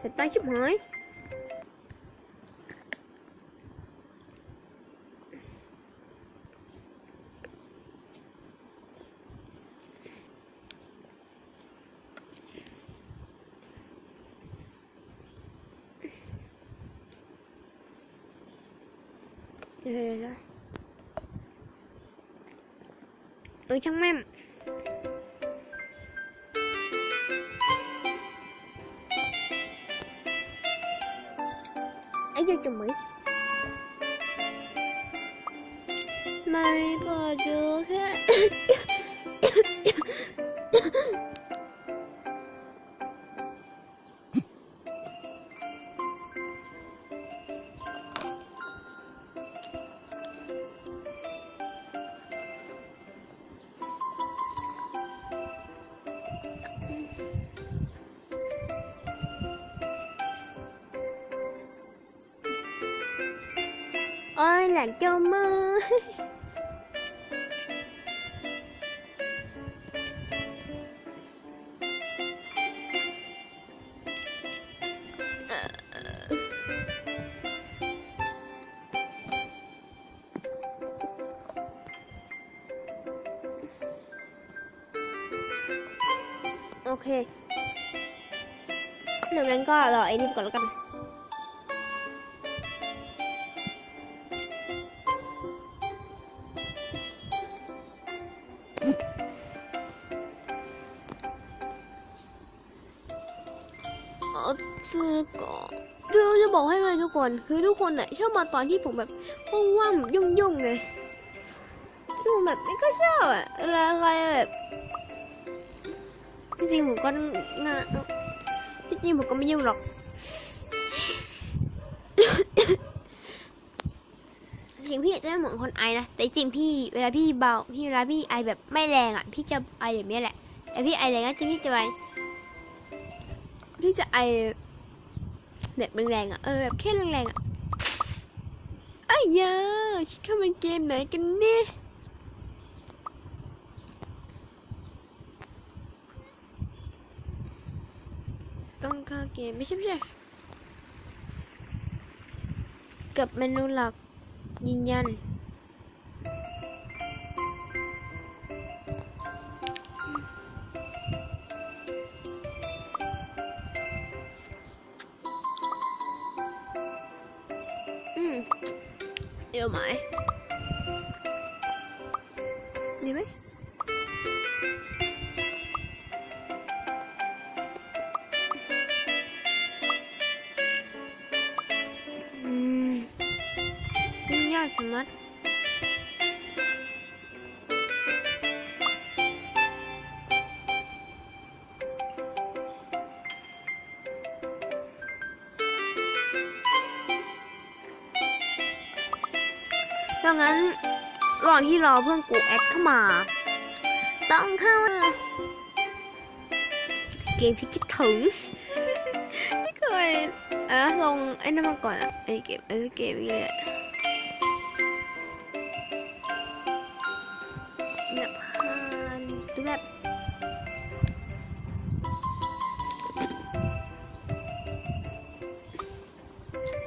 เห็นตายชิบหา ยเดี๋ยวเดี๋ ยวเดี๋ยวเออช่างแม่ม ไอ้ยังจะไหมไม่พอดูแค่ โอ้ยแหลงเจ้ามือ โอเคเดี๋ยวนั้นก็รอไอ้นี่ก่อนแล้วกัน เออคือก็คือจะบอกให้เลยทุกคน คือทุกคนน่ะชอบมาตอนที่ผมแบบว่างๆยุ่งๆไงคือผมแบบไม่ก็ชอบอะอะไรอะไรแบบจริงๆผมก็งานจริงๆผมก็ไม่ยุ่งหรอก ริงพี่จะไม่เหมือนคนไอนะ แต่จริงพี่เวลาพี่เบาพี่เวลาพี่ไอแบบไม่แรงอะ พี่จะไอแบบนี้แหละ แต่พี่ไอแรงก็จะพี่จะไอพี่จะไอแบบแรงๆอะ เออแบบแค่แรงๆอะไอ้ยาชิคเข้ามันเกมไหนกันเนี่ยต้องเข้าเกมไม่ใช่ไม่ใช่กับเมนูหลัก ยืนยันอื งยากสมัดดังนั้นระหว่างที่รอเพื่อนกูแอดเข้ามา ต้องเข้าเกมที่คิดถึงไม่เคยเออลงไอ้นั่นมาก่อนอะไอ้เกมไอ้เกมนี่แหละ แบบผ่านดูแบบ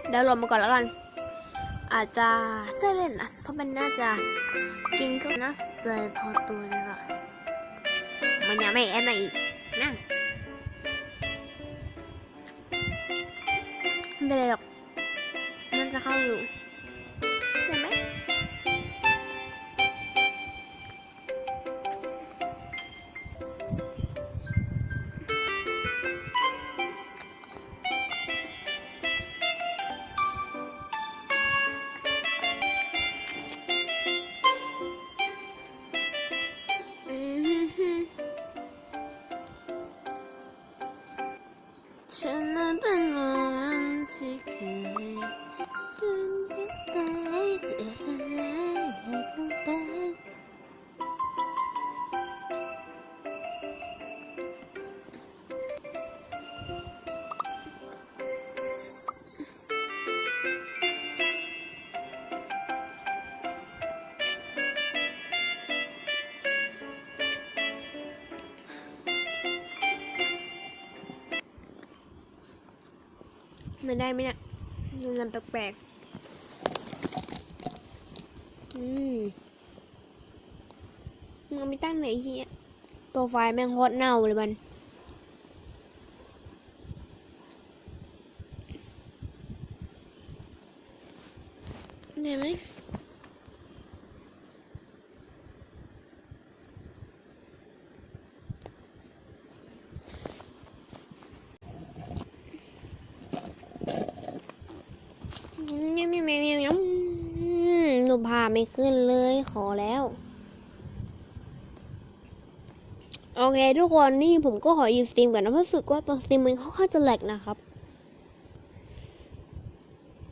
เดี๋ยวลงมาก่อนแล้วกัน อาจจะได้เล่นนะเพราะมันน่าจะกินก็น่าสนใจพอตัวเลยล่ะมันยังไม่แอนมาอีกนะไม่เป็นไรหรอกมันจะเข้าอยู่ มันได้ไหมเนี่ย ดูมันแปลกๆ อืมมึงเอาไปตั้งไหนเฮียโปรไฟล์แม่งโคตรเน่าเลยมันเห็นไหม ยำยำยำยำหนูพาไม่ขึ้นเลยขอแล้ว โอเคทุกคนนี่ผมก็ขอหยุดสตรีมก่อนนะเพราะสึกว่าตอนสตรีมมันค่อนข้างจะแหลกนะครับ